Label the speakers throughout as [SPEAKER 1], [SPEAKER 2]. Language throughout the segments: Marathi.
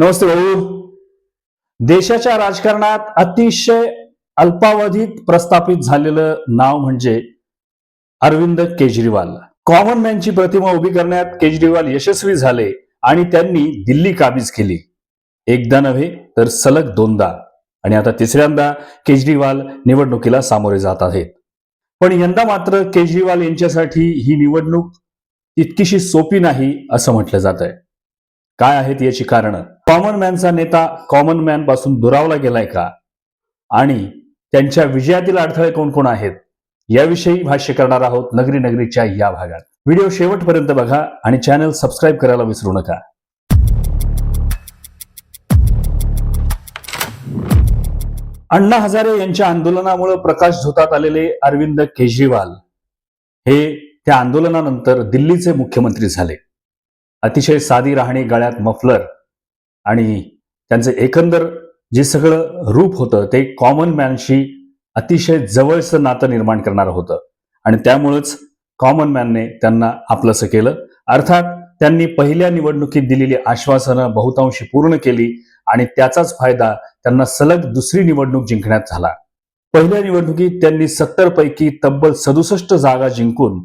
[SPEAKER 1] नमस्ते भाऊ. देशाच्या राजकारणात अतिशय अल्पावधीत प्रस्थापित झालेलं नाव म्हणजे अरविंद केजरीवाल. कॉमन मॅनची प्रतिमा उभी करण्यात केजरीवाल यशस्वी झाले आणि त्यांनी दिल्ली काबीज केली. एकदा नव्हे तर सलग दोनदा. आणि आता तिसऱ्यांदा केजरीवाल निवडणुकीला सामोरे जात आहेत. पण यंदा मात्र केजरीवाल यांच्यासाठी ही निवडणूक इतकीशी सोपी नाही असं म्हटलं जात आहे काय आहेत याची कारणं? कॉमन मॅनचा नेता कॉमन मॅनपासून दुरावला गेलाय का? आणि त्यांच्या विजयातील अडथळे कोण कोण आहेत? याविषयी भाष्य करणार आहोत नगरी नगरीच्या या भागात. व्हिडिओ शेवटपर्यंत बघा आणि चॅनल सबस्क्राईब करायला विसरू नका. अण्णा हजारे यांच्या आंदोलनामुळे प्रकाश झोतात आलेले अरविंद केजरीवाल हे त्या आंदोलनानंतर दिल्लीचे मुख्यमंत्री झाले. अतिशय साधी राहणी गळ्यात मफलर आणि त्यांचं एकंदर जे सगळं रूप होतं ते कॉमन मॅनशी अतिशय जवळचं नातं निर्माण करणारं होतं. आणि त्यामुळंच कॉमन मॅनने त्यांना आपलंसं केलं. अर्थात त्यांनी पहिल्या निवडणुकीत दिलेली आश्वासनं बहुतांशी पूर्ण केली आणि त्याचाच फायदा त्यांना सलग दुसरी निवडणूक जिंकण्यात झाला. पहिल्या निवडणुकीत त्यांनी सत्तर पैकी तब्बल सदुसष्ट जागा जिंकून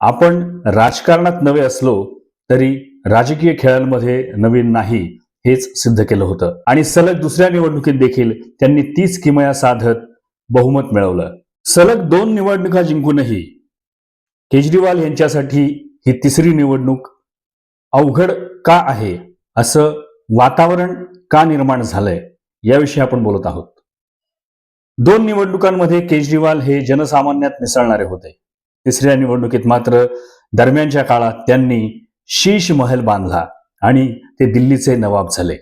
[SPEAKER 1] आपण राजकारणात नवे असलो तरी राजकीय खेळांमध्ये नवीन नाही हेच सिद्ध केलं होतं. आणि सलग दुसऱ्या निवडणुकीत देखील त्यांनी तीच किमया साधत बहुमत मिळवलं. सलग दोन निवडणुका जिंकूनही केजरीवाल यांच्यासाठी ही तिसरी निवडणूक अवघड का आहे असं वातावरण का निर्माण झालंय याविषयी आपण बोलत आहोत. दोन निवडणुकांमध्ये केजरीवाल हे जनसामान्यात मिसळणारे होते. तिसऱ्या निवडणुकीत मात्र दरम्यानच्या काळात त्यांनी शीश महल बांधला आणि ते दिल्लीचे नवाब झाले.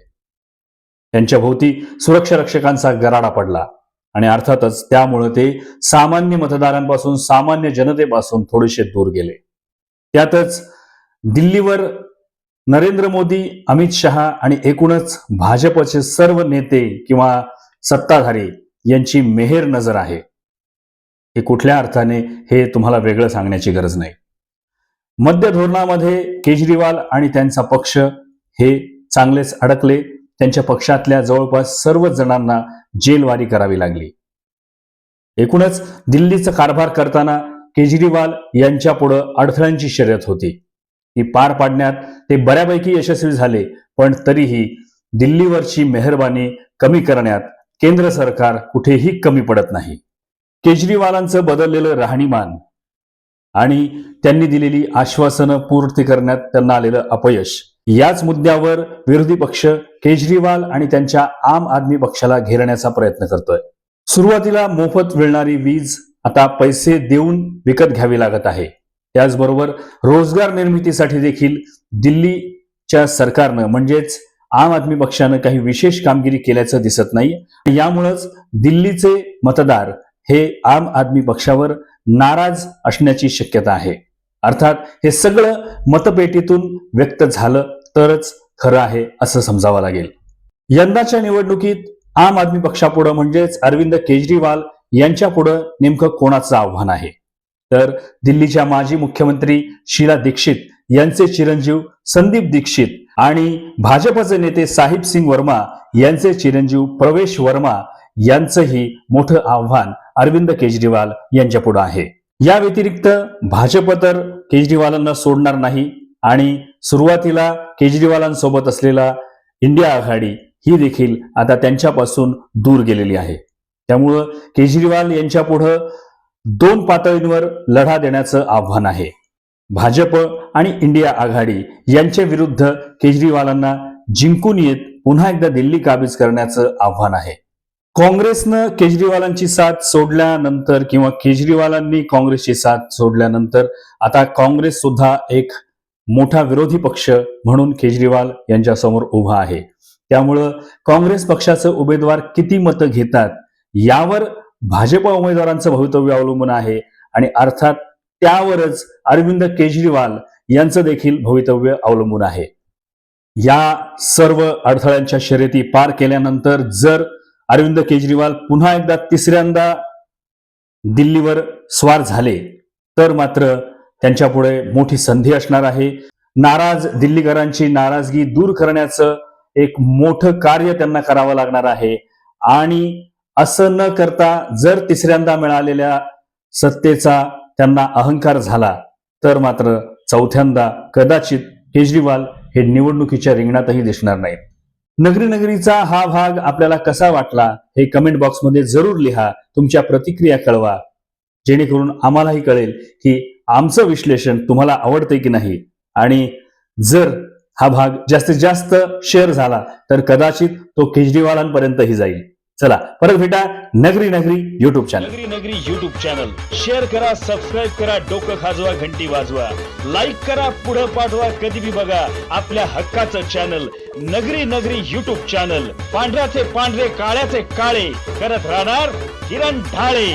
[SPEAKER 1] त्यांच्या भोवती सुरक्षा रक्षकांचा गराडा पडला आणि अर्थातच त्यामुळे ते सामान्य मतदारांपासून सामान्य जनतेपासून थोडेसे दूर गेले. त्यातच दिल्लीवर नरेंद्र मोदी अमित शहा आणि एकूणच भाजपचे सर्व नेते किंवा सत्ताधारी यांची मेहेर नजर आहे. हे कुठल्या अर्थाने हे तुम्हाला वेगळं सांगण्याची गरज नाही. मध्य धोरणामध्ये केजरीवाल आणि त्यांचा पक्ष हे चांगलेच अडकले. त्यांच्या पक्षातल्या जवळपास सर्वच जणांना जेलवारी करावी लागली. एकूणच दिल्लीचा कारभार करताना केजरीवाल यांच्या पुढं अडथळ्यांची शर्यत होती. ही पार पाडण्यात ते बऱ्यापैकी यशस्वी झाले पण तरीही दिल्लीवरची मेहरबानी कमी करण्यात केंद्र सरकार कुठेही कमी पडत नाही. केजरीवालांचं बदललेलं राहणीमान आणि त्यांनी दिलेली आश्वासनं पूर्ती करण्यात त्यांना आलेलं अपयश याच मुद्द्यावर विरोधी पक्ष केजरीवाल आणि त्यांच्या आम आदमी पक्षाला घेरण्याचा प्रयत्न करतोय. सुरुवातीला मोफत मिळणारी वीज आता पैसे देऊन विकत घ्यावी लागत आहे. त्याचबरोबर रोजगार निर्मितीसाठी देखील दिल्लीच्या सरकारनं म्हणजेच आम आदमी पक्षानं काही विशेष कामगिरी केल्याचं दिसत नाही. यामुळंच दिल्लीचे मतदार हे आम आदमी पक्षावर नाराज असण्याची शक्यता आहे. अर्थात हे सगळं मतपेटीतून व्यक्त झालं तरच खरं आहे असं समजावं लागेल. यंदाच्या निवडणुकीत आम आदमी पक्षापुढं म्हणजेच अरविंद केजरीवाल यांच्या पुढं नेमकं कोणाचं आव्हान आहे? तर दिल्लीच्या माजी मुख्यमंत्री शीला दीक्षित यांचे चिरंजीव संदीप दीक्षित आणि भाजपचे नेते साहिब सिंग वर्मा यांचे चिरंजीव प्रवेश वर्मा यांचंही मोठं आव्हान अरविंद केजरीवाल यांच्या पुढे आहे. या व्यतिरिक्त भाजप तर केजरीवालांना सोडणार नाही आणि सुरुवातीला केजरीवालांसोबत असलेला इंडिया आघाडी ही देखील आता त्यांच्यापासून दूर गेलेली आहे. त्यामुळं केजरीवाल यांच्या पुढं दोन पातळींवर लढा देण्याचं आव्हान आहे. भाजप आणि इंडिया आघाडी यांच्या विरुद्ध केजरीवालांना जिंकून येत पुन्हा एकदा दिल्ली काबीज करण्याचं आव्हान आहे. काँग्रेसनं केजरीवालांची साथ सोडल्यानंतर किंवा केजरीवालांनी काँग्रेसची साथ सोडल्यानंतर आता काँग्रेस सुद्धा एक मोठा विरोधी पक्ष म्हणून केजरीवाल यांच्यासमोर उभा आहे. त्यामुळं काँग्रेस पक्षाचं उमेदवार किती मतं घेतात यावर भाजप उमेदवारांचं भवितव्य अवलंबून आहे आणि अर्थात त्यावरच अरविंद केजरीवाल यांचं देखील भवितव्य अवलंबून आहे. या सर्व अडथळ्यांच्या शर्यती पार केल्यानंतर जर अरविंद केजरीवाल पुन्हा एकदा तिसऱ्यांदा दिल्लीवर स्वार झाले तर मात्र त्यांच्यापुढे मोठी संधी असणार आहे. नाराज दिल्लीकरांची नाराजगी दूर करण्याचं एक मोठं कार्य त्यांना करावं लागणार आहे. आणि असं न करता जर तिसऱ्यांदा मिळालेल्या सत्तेचा त्यांना अहंकार झाला तर मात्र चौथ्यांदा कदाचित केजरीवाल हे निवडणुकीच्या रिंगणातही दिसणार नाहीत. नगरी नगरीचा हा भाग आपल्याला कसा वाटला हे कमेंट बॉक्समध्ये जरूर लिहा. तुमच्या प्रतिक्रिया कळवा. जेणेकरून आम्हालाही कळेल की आमचं विश्लेषण तुम्हाला आवडते की नाही? आणि जर हा भाग जास्तीत जास्त शेअर झाला तर कदाचित तो केजरीवालांपर्यंतही जाईल. चला परत भेटा नगरी नगरी YouTube channel
[SPEAKER 2] Nagari Nagari YouTube channel share करा सबस्क्राईब करा डोकं खाजवा घंटी वाजवा. लाईक करा पुढं पाठवा कधी बी बघा आपल्या हक्काचं channel Nagari Nagari YouTube channel पांढऱ्याचे पांढरे काळ्याचे काळे. करत राहणार किरण ढाळे.